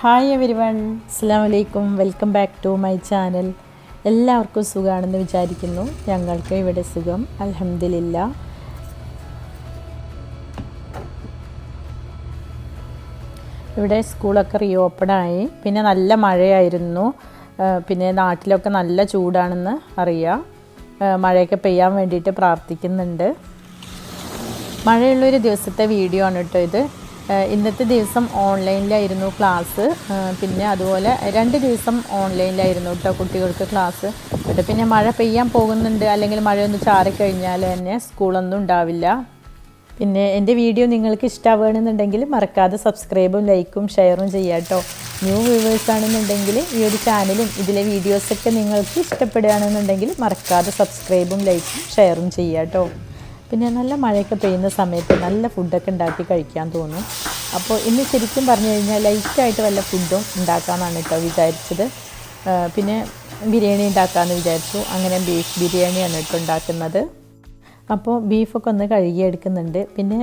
Hi every one അസ്സാം വലൈക്കും welcome back to my channel എല്ലാവർക്കും സുഖമാണെന്ന് വിചാരിക്കുന്നു. ഞങ്ങൾക്ക് ഇവിടെ സുഖം. അലഹമില്ല ഇവിടെ സ്കൂളൊക്കെ റീഓപ്പൺ ആയി. പിന്നെ നല്ല മഴയായിരുന്നു. പിന്നെ നാട്ടിലൊക്കെ നല്ല ചൂടാണെന്ന് അറിയാം. മഴയൊക്കെ പെയ്യാൻ വേണ്ടിയിട്ട് പ്രാർത്ഥിക്കുന്നുണ്ട്. മഴയുള്ളൊരു ദിവസത്തെ വീഡിയോ ആണ് കേട്ടോ ഇത്. ഇന്നത്തെ ദിവസം ഓൺലൈനിലായിരുന്നു ക്ലാസ്. പിന്നെ അതുപോലെ രണ്ട് ദിവസം ഓൺലൈനിലായിരുന്നു കേട്ടോ കുട്ടികൾക്ക് ക്ലാസ്. എന്നിട്ട് പിന്നെ മഴ പെയ്യാൻ പോകുന്നുണ്ട്. അല്ലെങ്കിൽ മഴയൊന്ന് ചാറിക്കഴിഞ്ഞാൽ തന്നെ സ്കൂളൊന്നും ഉണ്ടാവില്ല. പിന്നെ എന്റെ വീഡിയോ നിങ്ങൾക്ക് ഇഷ്ടമാവുകയാണെന്നുണ്ടെങ്കിൽ മറക്കാതെ സബ്സ്ക്രൈബും ലൈക്കും ഷെയറും ചെയ്യാം കേട്ടോ ന്യൂ വ്യൂവേഴ്സ് ആണെന്നുണ്ടെങ്കിൽ ഈ ഒരു ചാനലും ഇതിലെ വീഡിയോസൊക്കെ നിങ്ങൾക്ക് ഇഷ്ടപ്പെടുകയാണെന്നുണ്ടെങ്കിൽ മറക്കാതെ സബ്സ്ക്രൈബും ലൈക്കും ഷെയറും ചെയ്യാം കേട്ടോ പിന്നെ നല്ല മഴയൊക്കെ പെയ്യുന്ന സമയത്ത് നല്ല ഫുഡൊക്കെ ഉണ്ടാക്കി കഴിക്കാൻ തോന്നും. അപ്പോൾ ഇന്ന് ശരിക്കും പറഞ്ഞു കഴിഞ്ഞാൽ ലൈറ്റായിട്ട് വല്ല ഫുഡും ഉണ്ടാക്കാമെന്നാണ് കേട്ടോ വിചാരിച്ചത്. പിന്നെ ബിരിയാണി ഉണ്ടാക്കാമെന്ന് വിചാരിച്ചു. അങ്ങനെ ബീഫ് ബിരിയാണിയാണ് കേട്ടോ ഉണ്ടാക്കുന്നത്. അപ്പോൾ ബീഫൊക്കെ ഒന്ന് കഴുകിയെടുക്കുന്നുണ്ട്. പിന്നെ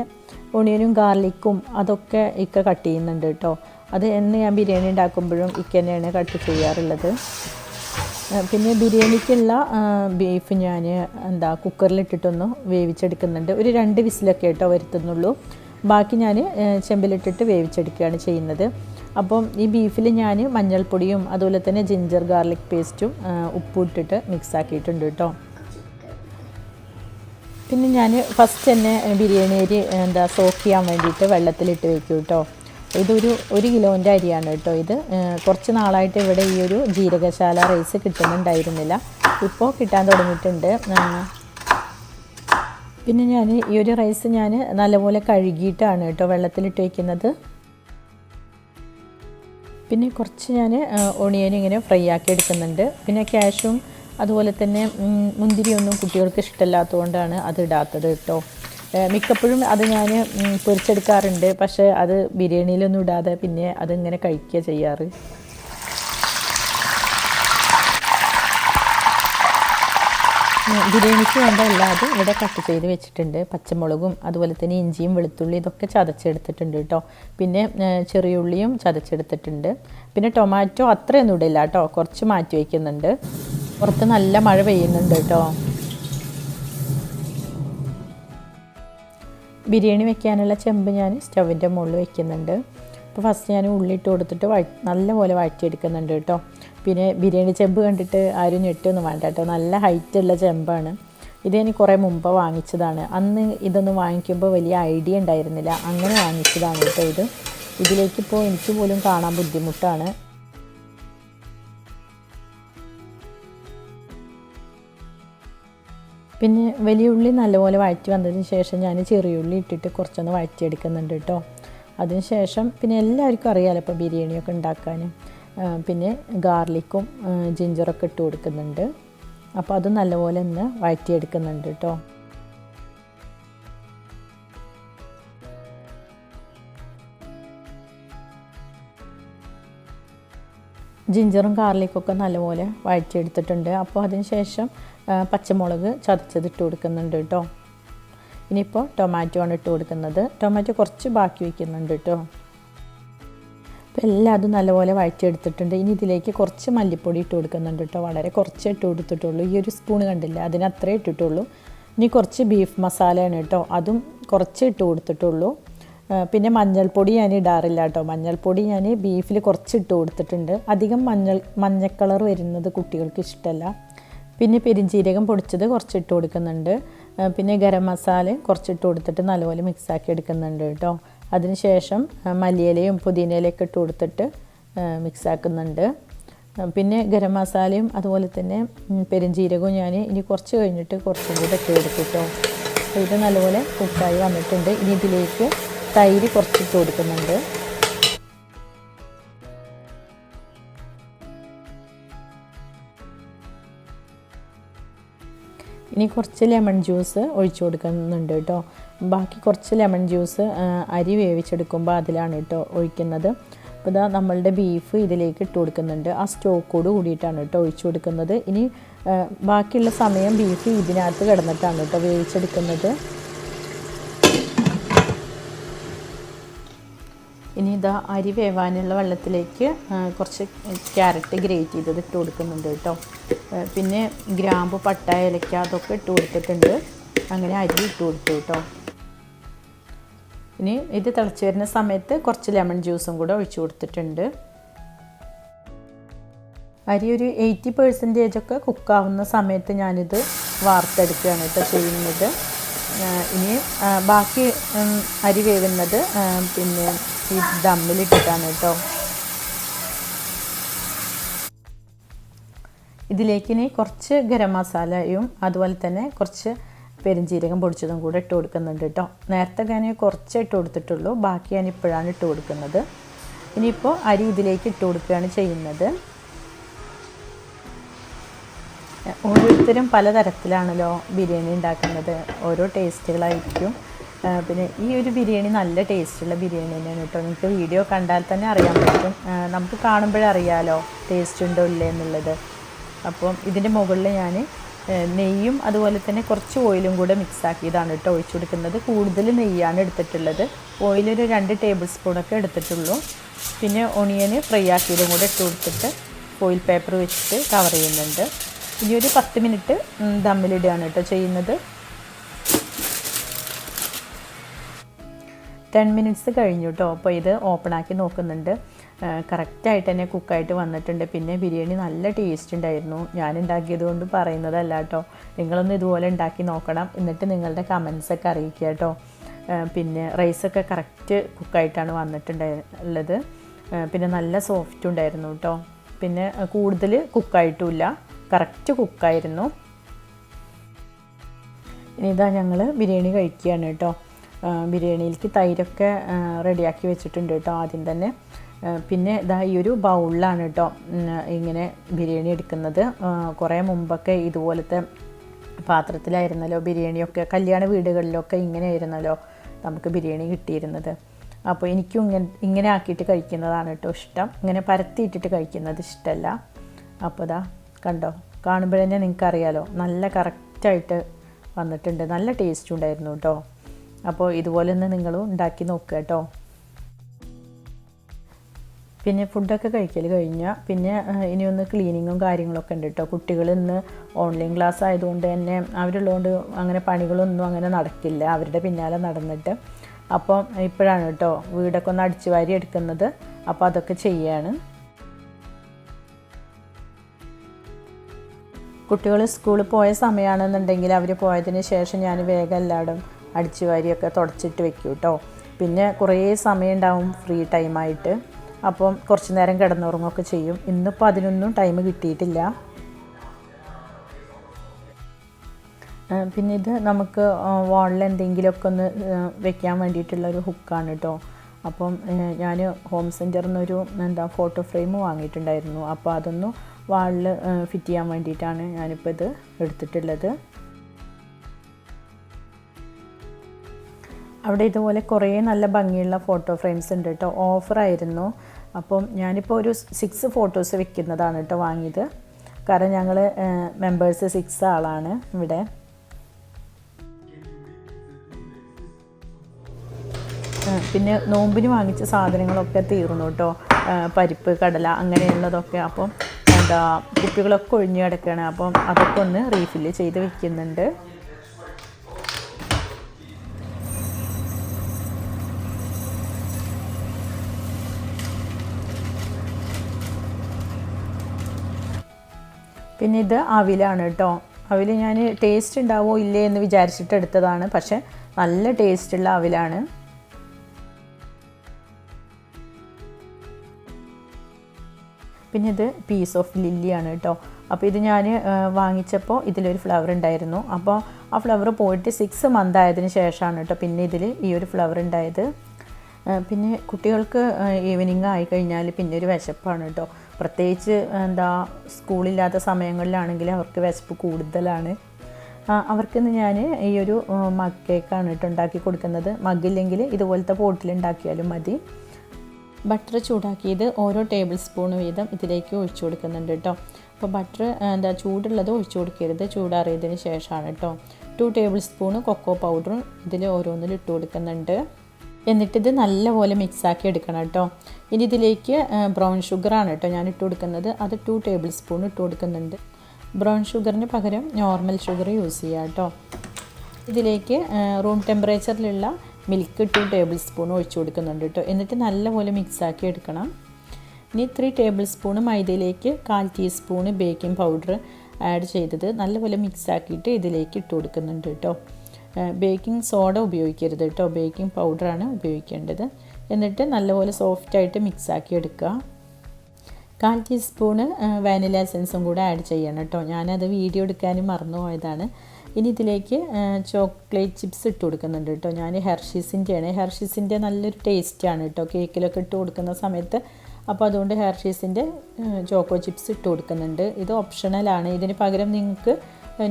ഒണിയനും ഗാർലിക്കും അതൊക്കെ ഇക്ക കട്ട് ചെയ്യുന്നുണ്ട് കേട്ടോ അത് എന്ന് ഞാൻ ബിരിയാണി ഉണ്ടാക്കുമ്പോഴും ഇക്ക തന്നെയാണ് കട്ട് ചെയ്യാറുള്ളത്. പിന്നെ ബിരിയാണിക്കുള്ള ബീഫ് ഞാൻ എന്താ കുക്കറിലിട്ടിട്ടൊന്ന് വേവിച്ചെടുക്കുന്നുണ്ട്. ഒരു രണ്ട് വിസിലൊക്കെ കേട്ടോ വരുത്തുന്നുള്ളൂ. ബാക്കി ഞാൻ ചെമ്പിലിട്ടിട്ട് വേവിച്ചെടുക്കുകയാണ് ചെയ്യുന്നത്. അപ്പം ഈ ബീഫിൽ ഞാൻ മഞ്ഞൾപ്പൊടിയും അതുപോലെ തന്നെ ജിഞ്ചർ ഗാർലിക് പേസ്റ്റും ഉപ്പും ഇട്ടിട്ട് മിക്സ് ആക്കിയിട്ടുണ്ട് കേട്ടോ. പിന്നെ ഞാൻ ഫസ്റ്റ് തന്നെ ബിരിയാണി അരി എന്താ സോക്ക് ചെയ്യാൻ വേണ്ടിയിട്ട് വെള്ളത്തിലിട്ട് വെക്കും കേട്ടോ. ഇതൊരു ഒരു കിലോന്റെ അരിയാണ് കേട്ടോ ഇത്. കുറച്ച് നാളായിട്ട് ഇവിടെ ഈ ഒരു ജീരകശാല റൈസ് കിട്ടുന്നുണ്ടായിരുന്നില്ല. ഇപ്പോൾ കിട്ടാൻ തുടങ്ങിയിട്ടുണ്ട്. പിന്നെ ഞാൻ ഈ ഒരു റൈസ് ഞാൻ നല്ലപോലെ കഴുകിയിട്ടാണ് കേട്ടോ വെള്ളത്തിലിട്ട് വയ്ക്കുന്നത് പിന്നെ കുറച്ച് ഞാൻ ഒണിയൻ ഇങ്ങനെ ഫ്രൈ ആക്കി എടുക്കുന്നുണ്ട്. പിന്നെ ക്യാഷും അതുപോലെ തന്നെ മുന്തിരിയൊന്നും കുട്ടികൾക്ക് ഇഷ്ടമല്ലാത്തതുകൊണ്ടാണ് അത് ഇടാത്തത് കേട്ടോ. മിക്കപ്പോഴും അത് ഞാൻ പൊരിച്ചെടുക്കാറുണ്ട്. പക്ഷേ അത് ബിരിയാണിയിലൊന്നും ഇടാതെ പിന്നെ അതിങ്ങനെ കഴിക്കുക ചെയ്യാറ്. ബിരിയാണിക്ക് വേണ്ട എല്ലാതും ഇവിടെ കട്ട് ചെയ്ത് വെച്ചിട്ടുണ്ട്. പച്ചമുളകും അതുപോലെ തന്നെ ഇഞ്ചിയും വെളുത്തുള്ളി ഇതൊക്കെ ചതച്ചെടുത്തിട്ടുണ്ട് കേട്ടോ. പിന്നെ ചെറിയ ഉള്ളിയും ചതച്ചെടുത്തിട്ടുണ്ട്. പിന്നെ ടൊമാറ്റോ അത്രയൊന്നും ഇടില്ല കേട്ടോ. കുറച്ച് മാറ്റി വയ്ക്കുന്നുണ്ട്. പുറത്ത് നല്ല മഴ പെയ്യുന്നുണ്ട് കേട്ടോ. ബിരിയാണി വെക്കാനുള്ള ചെമ്പ് ഞാൻ സ്റ്റവിന്റെ മുകളിൽ വെക്കുന്നുണ്ട്. അപ്പോൾ ഫസ്റ്റ് ഞാൻ ഉള്ളിട്ട് കൊടുത്തിട്ട് നല്ലപോലെ വഴറ്റിയെടുക്കുന്നുണ്ട് കേട്ടോ. പിന്നെ ബിരിയാണി ചെമ്പ് കണ്ടിട്ട് ആരും ഞെട്ടൊന്നും വേണ്ട കേട്ടോ. നല്ല ഹൈറ്റുള്ള ചെമ്പാണ്. ഇത് ഞാൻ കുറേ മുമ്പ് വാങ്ങിച്ചതാണ്. അന്ന് ഇതൊന്നും വാങ്ങിക്കുമ്പോൾ വലിയ ഐഡിയ ഉണ്ടായിരുന്നില്ല. അങ്ങനെ വാങ്ങിച്ചതാണ് കേട്ടോ ഇത്. ഇതിലേക്കിപ്പോൾ എനിക്ക് പോലും കാണാൻ ബുദ്ധിമുട്ടാണ്. പിന്നെ വലിയ ഉള്ളി നല്ലപോലെ വഴറ്റി വന്നതിന് ശേഷം ഞാൻ ചെറിയ ഉള്ളി ഇട്ടിട്ട് കുറച്ചൊന്ന് വഴറ്റിയെടുക്കുന്നുണ്ട് കേട്ടോ. അതിന് ശേഷം പിന്നെ എല്ലാവർക്കും അറിയാമല്ലോ ഇപ്പോൾ ബിരിയാണിയൊക്കെ ഉണ്ടാക്കാൻ. പിന്നെ ഗാർലിക്കും ജിഞ്ചറൊക്കെ ഇട്ട് കൊടുക്കുന്നുണ്ട്. അപ്പോൾ അത് നല്ലപോലെ ഒന്ന് വഴറ്റിയെടുക്കുന്നുണ്ട് കേട്ടോ. ജിഞ്ചറും ഗാർലിക്കൊക്കെ നല്ലപോലെ വഴറ്റിയെടുത്തിട്ടുണ്ട്. അപ്പോൾ അതിന് ശേഷം പച്ചമുളക് ചതച്ചത് ഇട്ട് കൊടുക്കുന്നുണ്ട് കേട്ടോ. ഇനിയിപ്പോൾ ടൊമാറ്റോ ആണ് ഇട്ട് കൊടുക്കുന്നത്. ടൊമാറ്റോ കുറച്ച് ബാക്കി വയ്ക്കുന്നുണ്ട് കേട്ടോ. അപ്പോൾ എല്ലാം അതും നല്ലപോലെ വഴറ്റിയെടുത്തിട്ടുണ്ട്. ഇനി ഇതിലേക്ക് കുറച്ച് മല്ലിപ്പൊടി ഇട്ട് കൊടുക്കുന്നുണ്ട് കേട്ടോ. വളരെ കുറച്ച് ഇട്ട് കൊടുത്തിട്ടുള്ളൂ. ഈ ഒരു സ്പൂൺ കണ്ടില്ല? അതിന് അത്രേ ഇട്ടിട്ടുള്ളൂ. ഇനി കുറച്ച് ബീഫ് മസാലയാണ് കേട്ടോ. അതും കുറച്ച് ഇട്ട് കൊടുത്തിട്ടുള്ളൂ. പിന്നെ മഞ്ഞൾപ്പൊടി ഞാൻ ഇടാറില്ല കേട്ടോ. മഞ്ഞൾപ്പൊടി ഞാൻ ബീഫിൽ കുറച്ച് ഇട്ട് കൊടുത്തിട്ടുണ്ട്. അധികം മഞ്ഞൾ മഞ്ഞക്കളർ കളർ വരുന്നത് കുട്ടികൾക്ക് ഇഷ്ടമല്ല പിന്നെ പെരിഞ്ജീരകം പൊടിച്ചത് കുറച്ചിട്ട് കൊടുക്കുന്നുണ്ട്. പിന്നെ ഗരം മസാല കുറച്ചിട്ട് കൊടുത്തിട്ട് നല്ലപോലെ മിക്സാക്കി എടുക്കുന്നുണ്ട് കേട്ടോ. അതിനുശേഷം മല്ലിയിലയും പുതിനയിലയൊക്കെ ഇട്ട് കൊടുത്തിട്ട് മിക്സാക്കുന്നുണ്ട് പിന്നെ ഗരം മസാലയും അതുപോലെ തന്നെ പെരിഞ്ചീരകവും ഞാൻ ഇനി കുറച്ച് കഴിഞ്ഞിട്ട് കുറച്ചും കൂടെ ഇട്ട് കൊടുക്കും കേട്ടോ. ഇത് നല്ലപോലെ കുക്കായി വന്നിട്ടുണ്ട്. ഇനി ഇതിലേക്ക് തൈര് കുറച്ചിട്ട് കൊടുക്കുന്നുണ്ട്. ഇനി കുറച്ച് ലെമൺ ജ്യൂസ് ഒഴിച്ചു കൊടുക്കുന്നുണ്ട് കേട്ടോ. ബാക്കി കുറച്ച് ലെമൺ ജ്യൂസ് അരി വേവിച്ചെടുക്കുമ്പോൾ അതിലാണ് കേട്ടോ ഒഴിക്കുന്നത്. അപ്പോൾ ഇതാ നമ്മളുടെ ബീഫ് ഇതിലേക്ക് ഇട്ട് കൊടുക്കുന്നുണ്ട്. ആ സ്റ്റോക്കോട് കൂടിയിട്ടാണ് കേട്ടോ ഒഴിച്ചു കൊടുക്കുന്നത്. ഇനി ബാക്കിയുള്ള സമയം ബീഫ് ഇതിനകത്ത് കിടന്നിട്ടാണ് കേട്ടോ വേവിച്ചെടുക്കുന്നത്. ഇനി ഇതാ അരി വേവാനുള്ള വെള്ളത്തിലേക്ക് കുറച്ച് ക്യാരറ്റ് ഗ്രേറ്റ് ചെയ്തത് ഇട്ട് കൊടുക്കുന്നുണ്ട് കേട്ടോ. പിന്നെ ഗ്രാമ്പ് പട്ട ഏലക്ക അതൊക്കെ ഇട്ട് കൊടുത്തിട്ടുണ്ട്. അങ്ങനെ അരി ഇട്ട് കൊടുത്തു കേട്ടോ. ഇനി ഇത് തിളച്ച് വരുന്ന സമയത്ത് കുറച്ച് ലെമൺ ജ്യൂസും കൂടെ ഒഴിച്ചു കൊടുത്തിട്ടുണ്ട്. അരി ഒരു എയ്റ്റി പെർസെന്റേജ് ഒക്കെ കുക്കാവുന്ന സമയത്ത് ഞാനിത് വാർത്തെടുക്കുകയാണ് കേട്ടോ ചെയ്യുന്നത്. ഇനി ബാക്കി അരി വേവുന്നത് പിന്നെ ഈ ദമ്മിലിട്ടിട്ടാണ് കേട്ടോ ഇതിലേക്ക് ഇനി കുറച്ച് ഗരം മസാലയും അതുപോലെ തന്നെ കുറച്ച് പെരുംജീരകം പൊടിച്ചതും കൂടെ ഇട്ട് കൊടുക്കുന്നുണ്ട് കേട്ടോ നേരത്തെ ഞാൻ കുറച്ച് ഇട്ട് കൊടുത്തിട്ടുള്ളൂ ബാക്കി ഞാൻ ഇപ്പോഴാണ് ഇട്ട് കൊടുക്കുന്നത്. ഇനിയിപ്പോൾ അരി ഇതിലേക്ക് ഇട്ട് കൊടുക്കുകയാണ് ചെയ്യുന്നത്. ഓരോരുത്തരും പലതരത്തിലാണല്ലോ ബിരിയാണി ഉണ്ടാക്കുന്നത്. ഓരോ ടേസ്റ്റുകളായിരിക്കും. പിന്നെ ഈ ഒരു ബിരിയാണി നല്ല ടേസ്റ്റുള്ള ബിരിയാണി തന്നെയാണ് കേട്ടോ. നിങ്ങൾക്ക് വീഡിയോ കണ്ടാൽ തന്നെ അറിയാൻ പറ്റും. നമുക്ക് കാണുമ്പോഴേ അറിയാലോ ടേസ്റ്റ് ഉണ്ടോ ഇല്ലേ എന്നുള്ളത്. അപ്പം ഇതിന്റെ മുകളിൽ ഞാൻ നെയ്യും അതുപോലെ തന്നെ കുറച്ച് ഓയിലും കൂടെ മിക്സ് ആക്കിയതാണ് കേട്ടോ ഒഴിച്ചു കൊടുക്കുന്നത്. കൂടുതൽ നെയ്യാണ് എടുത്തിട്ടുള്ളത്. ഓയിലൊരു രണ്ട് ടേബിൾ സ്പൂണൊക്കെ എടുത്തിട്ടുള്ളൂ. പിന്നെ ഒണിയന് ഫ്രൈ ആക്കിയതും കൂടെ ഇട്ട് കൊടുത്തിട്ട് ഫോയിൽ പേപ്പർ വെച്ചിട്ട് കവർ ചെയ്യുന്നുണ്ട്. ഇനി ഒരു പത്ത് മിനിറ്റ് ദമ്മിലിടുകയാണ് കേട്ടോ ചെയ്യുന്നത്. ടെൻ മിനിറ്റ്സ് കഴിഞ്ഞു കേട്ടോ. അപ്പോൾ ഇത് ഓപ്പൺ ആക്കി നോക്കുന്നുണ്ട്. കറക്റ്റായിട്ട് തന്നെ കുക്കായിട്ട് വന്നിട്ടുണ്ട്. പിന്നെ ബിരിയാണി നല്ല ടേസ്റ്റ് ഉണ്ടായിരുന്നു. ഞാൻ ഉണ്ടാക്കിയത് കൊണ്ട് പറയുന്നതല്ല കേട്ടോ. നിങ്ങളൊന്ന് ഇതുപോലെ ഉണ്ടാക്കി നോക്കണം. എന്നിട്ട് നിങ്ങളുടെ കമൻസ് ഒക്കെ അറിയിക്കുക കേട്ടോ. പിന്നെ റൈസൊക്കെ കറക്റ്റ് കുക്കായിട്ടാണ് വന്നിട്ടുണ്ടായിരുന്നത്. പിന്നെ നല്ല സോഫ്റ്റ് ഉണ്ടായിരുന്നു കേട്ടോ. പിന്നെ കൂടുതൽ കുക്കായിട്ടുമില്ല കറക്റ്റ് കുക്കായിരുന്നു. ഇനി ഇതാ ഞങ്ങൾ ബിരിയാണി കഴിക്കുകയാണ് കേട്ടോ. ബിരിയാണിയിലേക്ക് തൈരൊക്കെ റെഡിയാക്കി വെച്ചിട്ടുണ്ട് കേട്ടോ ആദ്യം തന്നെ. പിന്നെ ഇതാ ഈ ഒരു ബൗളിലാണ് കേട്ടോ ഇങ്ങനെ ബിരിയാണി എടുക്കുന്നത്. കുറേ മുമ്പൊക്കെ ഇതുപോലത്തെ പാത്രത്തിലായിരുന്നല്ലോ ബിരിയാണിയൊക്കെ കല്യാണ വീടുകളിലൊക്കെ ഇങ്ങനെ ആയിരുന്നല്ലോ നമുക്ക് ബിരിയാണി കിട്ടിയിരുന്നത്. അപ്പോൾ എനിക്കും ഇങ്ങനെ ഇങ്ങനെ ആക്കിയിട്ട് കഴിക്കുന്നതാണ് കേട്ടോ ഇഷ്ടം. ഇങ്ങനെ പരത്തിയിട്ടിട്ട് കഴിക്കുന്നത് ഇഷ്ടമല്ല. അപ്പോൾ ഇതാ കണ്ടോ? കാണുമ്പോഴന്നെ നിങ്ങൾക്ക് അറിയാലോ നല്ല കറക്റ്റായിട്ട് വന്നിട്ടുണ്ട്. നല്ല ടേസ്റ്റ് ഉണ്ടായിരുന്നു കേട്ടോ അപ്പോൾ ഇതുപോലെ തന്നെ നിങ്ങളും ഉണ്ടാക്കി നോക്കുക കേട്ടോ പിന്നെ ഫുഡൊക്കെ കഴിക്കൽ കഴിഞ്ഞാൽ പിന്നെ ഇനിയൊന്ന് ക്ലീനിങ്ങും കാര്യങ്ങളൊക്കെ ഉണ്ട് കേട്ടോ കുട്ടികൾ ഇന്ന് ഓൺലൈൻ ക്ലാസ് ആയതുകൊണ്ട് തന്നെ അവരുള്ളതുകൊണ്ട് അങ്ങനെ പണികളൊന്നും അങ്ങനെ നടക്കില്ല. അവരുടെ പിന്നാലെ നടന്നിട്ട്. അപ്പം ഇപ്പോഴാണ് കേട്ടോ വീടൊക്കെ ഒന്ന് അടിച്ചു വാരി എടുക്കുന്നത്. അപ്പോൾ അതൊക്കെ ചെയ്യാണ്. കുട്ടികൾ സ്കൂളിൽ പോയ സമയമാണെന്നുണ്ടെങ്കിൽ അവർ പോയതിന് ശേഷം ഞാൻ വേഗം എല്ലായിടും അടിച്ചു വാരിയൊക്കെ തുടച്ചിട്ട് വെക്കും കേട്ടോ. പിന്നെ കുറേ സമയം ഉണ്ടാവും ഫ്രീ ടൈമായിട്ട് അപ്പം കുറച്ച് നേരം കിടന്നുറങ്ങുകയൊക്കെ ചെയ്യും. ഇന്നിപ്പോൾ അതിനൊന്നും ടൈം കിട്ടിയിട്ടില്ല. പിന്നെ ഇത് നമുക്ക് വാളിൽ എന്തെങ്കിലുമൊക്കെ ഒന്ന് വെക്കാൻ വേണ്ടിയിട്ടുള്ളൊരു ഹുക്കാണ് കേട്ടോ. അപ്പം ഞാൻ ഹോം സെന്ററിൽ നിന്നൊരു എന്താ ഫോട്ടോ ഫ്രെയിം വാങ്ങിയിട്ടുണ്ടായിരുന്നു. അപ്പോൾ അതൊന്ന് വാളിൽ ഫിറ്റ് ചെയ്യാൻ വേണ്ടിയിട്ടാണ് ഞാനിപ്പോൾ ഇത് എടുത്തിട്ടുള്ളത്. അവിടെ ഇതുപോലെ കുറേ നല്ല ഭംഗിയുള്ള ഫോട്ടോ ഫ്രെയിംസ് ഉണ്ട് കേട്ടോ. ഓഫറായിരുന്നു അപ്പം ഞാനിപ്പോൾ ഒരു സിക്സ് ഫോട്ടോസ് വെക്കുന്നതാണ് കേട്ടോ വാങ്ങിയത്. കാരണം ഞങ്ങൾ മെമ്പേഴ്സ് സിക്സ് ആളാണ് ഇവിടെ. പിന്നെ നോമ്പിന് വാങ്ങിച്ച സാധനങ്ങളൊക്കെ തീർന്നു കേട്ടോ. പരിപ്പ് കടല അങ്ങനെയുള്ളതൊക്കെ. അപ്പം എന്താ കുപ്പികളൊക്കെ ഒഴിഞ്ഞു കിടക്കുകയാണ് അപ്പം അതൊക്കെ ഒന്ന് റീഫില്ല് ചെയ്ത് വെക്കുന്നുണ്ട്. പിന്നെ ഇത് അവിലാണ് കേട്ടോ. അവിൽ ഞാൻ ടേസ്റ്റ് ഉണ്ടാവോ ഇല്ലേ എന്ന് വിചാരിച്ചിട്ട് എടുത്തതാണ്. പക്ഷെ നല്ല ടേസ്റ്റുള്ള അവിലാണ്. പിന്നെ ഇത് പീസ് ഓഫ് ലില്ലിയാണ് കേട്ടോ അപ്പോൾ ഇത് ഞാൻ വാങ്ങിച്ചപ്പോൾ ഇതിലൊരു ഫ്ലവർ ഉണ്ടായിരുന്നു. അപ്പോൾ ആ ഫ്ലവർ പോയിട്ട് സിക്സ് മന്ത് ആയതിന് ശേഷമാണ് കേട്ടോ പിന്നെ ഇതിൽ ഈ ഒരു ഫ്ലവർ ഉണ്ടായത്. പിന്നെ കുട്ടികൾക്ക് ഈവനിങ് ആയി കഴിഞ്ഞാൽ പിന്നെ ഒരു വിശപ്പാണ് കേട്ടോ പ്രത്യേകിച്ച് എന്താ സ്കൂളില്ലാത്ത സമയങ്ങളിലാണെങ്കിൽ അവർക്ക് വിശപ്പ് കൂടുതലാണ്. അവർക്കിന്ന് ഞാൻ ഈ ഒരു മഗ് കേക്കാണ് കേട്ടോ ഉണ്ടാക്കി കൊടുക്കുന്നത്. മഗ്ഗില്ലെങ്കിൽ ഇതുപോലത്തെ പോട്ടിൽ ഉണ്ടാക്കിയാലും മതി. ബട്ടർ ചൂടാക്കിയത് ഓരോ ടേബിൾ സ്പൂൺ വീതം ഇതിലേക്ക് ഒഴിച്ചു കൊടുക്കുന്നുണ്ട് കേട്ടോ. അപ്പോൾ ബട്ടർ എന്താ ചൂടുള്ളത് ഒഴിച്ചു കൊടുക്കരുത് ചൂടാറിയതിന് ശേഷമാണ് കേട്ടോ. ടു ടേബിൾ സ്പൂൺ കൊക്കോ പൗഡറും ഇതിൽ ഓരോന്നിൽ ഇട്ട് കൊടുക്കുന്നുണ്ട്. എന്നിട്ടിത് നല്ലപോലെ മിക്സാക്കി എടുക്കണം കേട്ടോ. ഇനി ഇതിലേക്ക് ബ്രൗൺ ഷുഗറാണ് കേട്ടോ ഞാൻ ഇട്ട് കൊടുക്കുന്നത്. അത് ടു ടേബിൾ സ്പൂൺ ഇട്ട് കൊടുക്കുന്നുണ്ട്. ബ്രൗൺ ഷുഗറിന് പകരം നോർമൽ ഷുഗർ യൂസ് ചെയ്യാം കേട്ടോ. ഇതിലേക്ക് റൂം ടെമ്പറേച്ചറിലുള്ള മിൽക്ക് ടു ടേബിൾ സ്പൂൺ ഒഴിച്ചു കൊടുക്കുന്നുണ്ട് കേട്ടോ. എന്നിട്ട് നല്ലപോലെ മിക്സാക്കി എടുക്കണം. ഇനി ത്രീ ടേബിൾ സ്പൂൺ മൈദയിലേക്ക് കാൽ ടീസ്പൂൺ ബേക്കിംഗ് പൗഡർ ആഡ് ചെയ്തത് നല്ലപോലെ മിക്സാക്കിയിട്ട് ഇതിലേക്ക് ഇട്ട് കൊടുക്കുന്നുണ്ട് കേട്ടോ. ബേക്കിംഗ് സോഡ ഉപയോഗിക്കരുത് കേട്ടോ. ബേക്കിംഗ് പൗഡറാണ് ഉപയോഗിക്കേണ്ടത്. എന്നിട്ട് നല്ലപോലെ സോഫ്റ്റായിട്ട് മിക്സാക്കി എടുക്കുക. കാൽ ടീസ്പൂണ് വാനില എസൻസും കൂടെ ആഡ് ചെയ്യണം കേട്ടോ. ഞാനത് വീഡിയോ എടുക്കാനും മറന്നു പോയതാണ് ഇനി ഇതിലേക്ക് ചോക്ലേറ്റ് ചിപ്സ് ഇട്ട് കൊടുക്കുന്നുണ്ട് കേട്ടോ. ഞാൻ ഹെർഷീസിന്റെയാണ് ഹെർഷീസിന്റെ നല്ലൊരു ടേസ്റ്റാണ് കേട്ടോ. കേക്കിലൊക്കെ ഇട്ട് കൊടുക്കുന്ന സമയത്ത്. അപ്പോൾ അതുകൊണ്ട് ഹെർഷീസിന്റെ ചോക്കോ ചിപ്സ് ഇട്ട് കൊടുക്കുന്നുണ്ട്. ഇത് ഓപ്ഷണലാണ് ഇതിന് പകരം നിങ്ങൾക്ക്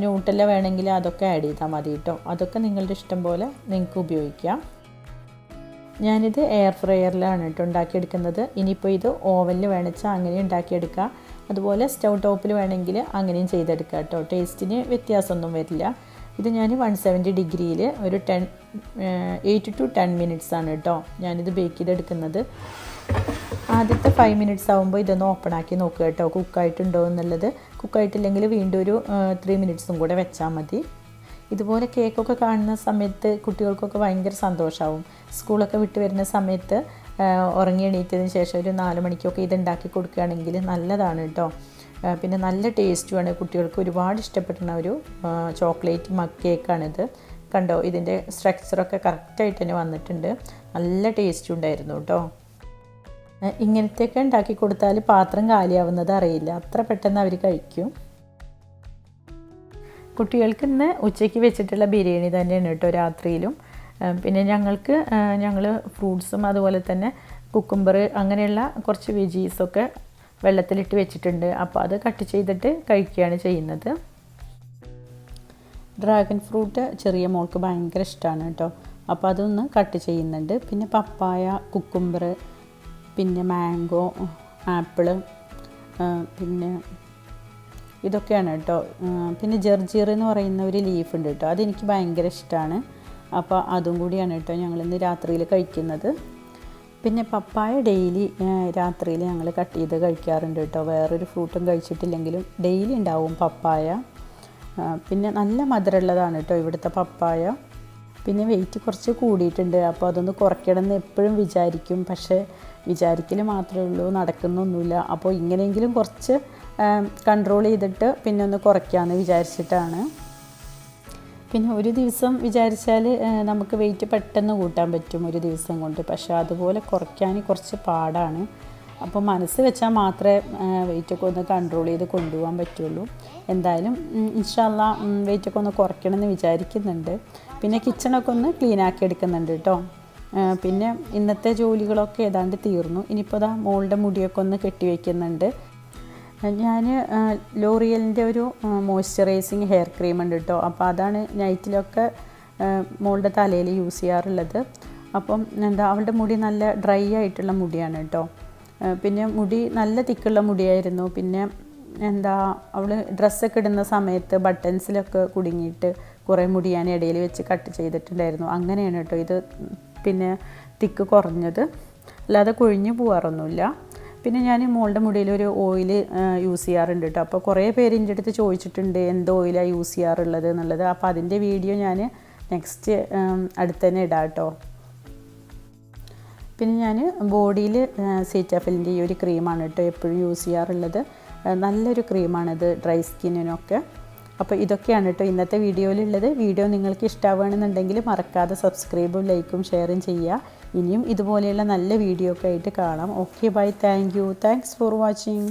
ന്യൂട്ടല്ല വേണമെങ്കിൽ അതൊക്കെ ആഡ് ചെയ്താൽ മതി കേട്ടോ. അതൊക്കെ നിങ്ങളുടെ ഇഷ്ടം പോലെ നിങ്ങൾക്ക് ഉപയോഗിക്കാം. ഞാനിത് എയർ ഫ്രയറിലാണ് കേട്ടോ ഉണ്ടാക്കിയെടുക്കുന്നത്. ഇനിയിപ്പോൾ ഇത് ഓവനിൽ വേണിച്ചാൽ അങ്ങനെ ഉണ്ടാക്കിയെടുക്കുക അതുപോലെ സ്റ്റൗ ടോപ്പിൽ വേണമെങ്കിൽ അങ്ങനെയും ചെയ്തെടുക്കുക കേട്ടോ. ടേസ്റ്റിന് വ്യത്യാസമൊന്നും വരില്ല. ഇത് ഞാൻ വൺ സെവന്റി ഡിഗ്രിയിൽ ഒരു ten eight to ten minutes ആണ് കേട്ടോ ഞാനിത് ബേക്ക് ചെയ്തെടുക്കുന്നത്. ആദ്യത്തെ ഫൈവ് മിനിറ്റ്സ് ആകുമ്പോൾ ഇതൊന്ന് ഓപ്പൺ ആക്കി നോക്കുക കേട്ടോ. കുക്കായിട്ടുണ്ടോ എന്നുള്ളത്. കുക്കായിട്ടില്ലെങ്കിൽ വീണ്ടും ഒരു ത്രീ മിനിറ്റ്സും കൂടെ വെച്ചാൽ മതി. ഇതുപോലെ കേക്കൊക്കെ കാണുന്ന സമയത്ത് കുട്ടികൾക്കൊക്കെ ഭയങ്കര സന്തോഷമാവും സ്കൂളൊക്കെ വിട്ട് വരുന്ന സമയത്ത് ഉറങ്ങി എണീറ്റതിന് ശേഷം ഒരു നാല് മണിക്കൊക്കെ ഇത് ഉണ്ടാക്കി കൊടുക്കുകയാണെങ്കിൽ നല്ലതാണ് കേട്ടോ. പിന്നെ നല്ല ടേസ്റ്റുമാണ് കുട്ടികൾക്ക് ഒരുപാട് ഇഷ്ടപ്പെടുന്ന ഒരു ചോക്ലേറ്റ് മക്കേക്കാണിത് കണ്ടോ? ഇതിന്റെ സ്ട്രക്ചറൊക്കെ കറക്റ്റായിട്ട് തന്നെ വന്നിട്ടുണ്ട്. നല്ല ടേസ്റ്റ് ഉണ്ടായിരുന്നു കേട്ടോ. ഇങ്ങനത്തെയൊക്കെ ഉണ്ടാക്കി കൊടുത്താൽ പാത്രം കാലിയാവുന്നത് അറിയില്ല. അത്ര പെട്ടെന്ന് അവർ കഴിക്കും. കുട്ടികൾക്ക് ഇന്ന് ഉച്ചയ്ക്ക് വെച്ചിട്ടുള്ള ബിരിയാണി തന്നെയാണ് കേട്ടോ രാത്രിയിലും. പിന്നെ ഞങ്ങൾക്ക് ഞങ്ങൾ ഫ്രൂട്ട്സും അതുപോലെ തന്നെ കുക്കുംബർ അങ്ങനെയുള്ള കുറച്ച് വെജീസൊക്കെ വെള്ളത്തിലിട്ട് വെച്ചിട്ടുണ്ട്. അപ്പോൾ അത് കട്ട് ചെയ്തിട്ട് കഴിക്കുകയാണ് ചെയ്യുന്നത്. ഡ്രാഗൺ ഫ്രൂട്ട് ചെറിയ മോൾക്ക് ഭയങ്കര ഇഷ്ടമാണ് കേട്ടോ അപ്പോൾ അതൊന്ന് കട്ട് ചെയ്യുന്നുണ്ട്. പിന്നെ പപ്പായ കുക്കുംബർ പിന്നെ മാംഗോ ആപ്പിൾ പിന്നെ ഇതൊക്കെയാണ് കേട്ടോ പിന്നെ ജർജീർ എന്ന് പറയുന്ന ഒരു ലീഫ് ഉണ്ട് കേട്ടോ അതെനിക്ക് ഭയങ്കര ഇഷ്ടമാണ് അപ്പോൾ അതും കൂടിയാണ് കേട്ടോ ഞങ്ങളിന്ന് രാത്രിയിൽ കഴിക്കുന്നത്. പിന്നെ പപ്പായ ഡെയിലി രാത്രിയിൽ ഞങ്ങൾ കട്ട് ചെയ്ത് കഴിക്കാറുണ്ട് കേട്ടോ. വേറൊരു ഫ്രൂട്ടും കഴിച്ചിട്ടില്ലെങ്കിലും ഡെയിലി ഉണ്ടാവും പപ്പായ. പിന്നെ നല്ല മധുരമുള്ളതാണ് കേട്ടോ ഇവിടുത്തെ പപ്പായ. പിന്നെ വെയിറ്റ് കുറച്ച് കൂടിയിട്ടുണ്ട്. അപ്പോൾ അതൊന്ന് കുറയ്ക്കണമെന്ന് എപ്പോഴും വിചാരിക്കും. പക്ഷേ വിചാരിക്കൽ മാത്രമേ ഉള്ളൂ നടക്കുന്നൊന്നുമില്ല. അപ്പോൾ ഇങ്ങനെയെങ്കിലും കുറച്ച് കൺട്രോൾ ചെയ്തിട്ട് പിന്നെ ഒന്ന് കുറയ്ക്കാമെന്ന് വിചാരിച്ചിട്ടാണ്. പിന്നെ ഒരു ദിവസം വിചാരിച്ചാൽ നമുക്ക് വെയിറ്റ് പെട്ടെന്ന് കൂട്ടാൻ പറ്റും ഒരു ദിവസം കൊണ്ട്. പക്ഷേ അതുപോലെ കുറയ്ക്കാൻ കുറച്ച് പാടാണ്. അപ്പോൾ മനസ്സ് വെച്ചാൽ മാത്രമേ വെയിറ്റൊക്കെ ഒന്ന് കൺട്രോൾ ചെയ്ത് കൊണ്ടുപോകാൻ പറ്റുള്ളൂ. എന്തായാലും ഇൻഷാല്ല വെയിറ്റൊക്കെ ഒന്ന് കുറയ്ക്കണമെന്ന് വിചാരിക്കുന്നുണ്ട്. പിന്നെ കിച്ചണൊക്കെ ഒന്ന് ക്ലീൻ ആക്കി എടുക്കുന്നുണ്ട് കേട്ടോ പിന്നെ ഇന്നത്തെ ജോലികളൊക്കെ ഏതാണ്ട് തീർന്നു. ഇനിയിപ്പോൾ ദാ മോളുടെ മുടിയൊക്കെ ഒന്ന് കെട്ടി വയ്ക്കുന്നുണ്ട് ഞാൻ ലോറിയലിന്റെ ഒരു മോയ്സ്ചറൈസിങ് ഹെയർ ക്രീം ഉണ്ട് കേട്ടോ അപ്പോൾ അതാണ് നൈറ്റിലൊക്കെ മോളുടെ തലയിൽ യൂസ് ചെയ്യാറുള്ളത്. അപ്പം എന്താ അവളുടെ മുടി നല്ല ഡ്രൈ ആയിട്ടുള്ള മുടിയാണ് കേട്ടോ പിന്നെ മുടി നല്ല തിക്കുള്ള മുടിയായിരുന്നു. പിന്നെ എന്താ അവൾ ഡ്രസ്സൊക്കെ ഇടുന്ന സമയത്ത് ബട്ടൺസിലൊക്കെ കുടുങ്ങിയിട്ട് കുറേ മുടി ഞാൻ ഇടയിൽ വെച്ച് കട്ട് ചെയ്തിട്ടുണ്ടായിരുന്നു. അങ്ങനെയാണ് കേട്ടോ ഇത് പിന്നെ തിക്ക് കുറഞ്ഞത്. അല്ലാതെ കൊഴിഞ്ഞു പോകാറൊന്നുമില്ല പിന്നെ ഞാൻ മോളുടെ മുടിയിൽ ഒരു ഓയിൽ യൂസ് ചെയ്യാറുണ്ട് കേട്ടോ അപ്പോൾ കുറേ പേര് എന്റെ അടുത്ത് ചോദിച്ചിട്ടുണ്ട് എന്ത് ഓയിലാണ് യൂസ് ചെയ്യാറുള്ളത്? എന്നുള്ളത്. അപ്പോൾ അതിന്റെ വീഡിയോ ഞാൻ നെക്സ്റ്റ് അടുത്ത് തന്നെ ഇടാം കേട്ടോ പിന്നെ ഞാൻ ബോഡിയിൽ സീറ്റാഫിലിന്റെ ഈ ഒരു ക്രീമാണ് കേട്ടോ എപ്പോഴും യൂസ് ചെയ്യാറുള്ളത്. നല്ലൊരു ക്രീമാണിത് ഡ്രൈ സ്കിന്നിനൊക്കെ അപ്പോൾ ഇതൊക്കെയാണ് കേട്ടോ ഇന്നത്തെ വീഡിയോയിലുള്ളത് വീഡിയോ നിങ്ങൾക്ക് ഇഷ്ടമാവുകയാണെന്നുണ്ടെങ്കിൽ മറക്കാതെ സബ്സ്ക്രൈബും ലൈക്കും ഷെയറും ചെയ്യുക. ഇനിയും ഇതുപോലെയുള്ള നല്ല വീഡിയോ ഒക്കെ ആയിട്ട് കാണാം. Okay bye thank you thanks for watching